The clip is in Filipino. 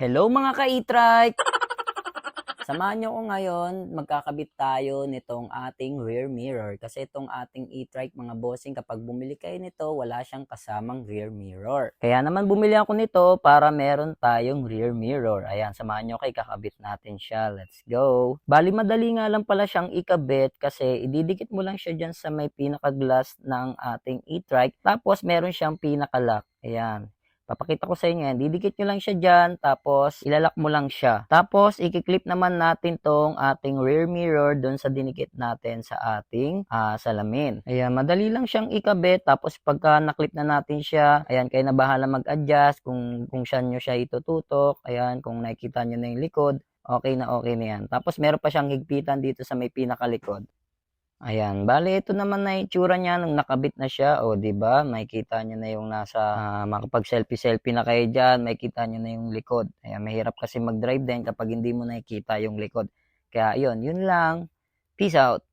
Hello mga ka-e-trike! Samahan nyo ko ngayon, magkakabit tayo nitong ating rear mirror. Kasi itong ating e-trike mga bossing, kapag bumili kayo nito, wala siyang kasamang rear mirror. Kaya naman bumili ako nito para meron tayong rear mirror. Ayan, samahan nyo kay kakabit natin siya. Let's go! Bali, madali nga lang pala siyang ikabit kasi ididikit mo lang siya dyan sa may pinaka-glass ng ating e-trike. Tapos, meron siyang pinaka-lock. Ayan. Papakita ko sa inyo yan. Didikit nyo lang siya dyan, tapos ilalak mo lang siya. Tapos, ikiklip naman natin tong ating rear mirror doon sa dinikit natin sa ating ah, salamin. Ayan, madali lang siyang ikabit. Tapos, pagka naklip na natin siya, ayan, kayo na bahala mag-adjust kung, kung saan nyo siya itututok. Ayan, kung nakikita nyo na yung likod, okay na okay na yan. Tapos, meron pa siyang higpitan dito sa may pinakalikod. Ayan, bale ito naman na itsura niya nung nakabit na siya. O, di ba? Makikita niyo na yung nasa ah, makapag selfie-selfie na kayo diyan, makikita niyo na yung likod. Ayan, mahirap kasi mag-drive din kapag hindi mo nakikita yung likod. Kaya yun, yun lang. Peace out.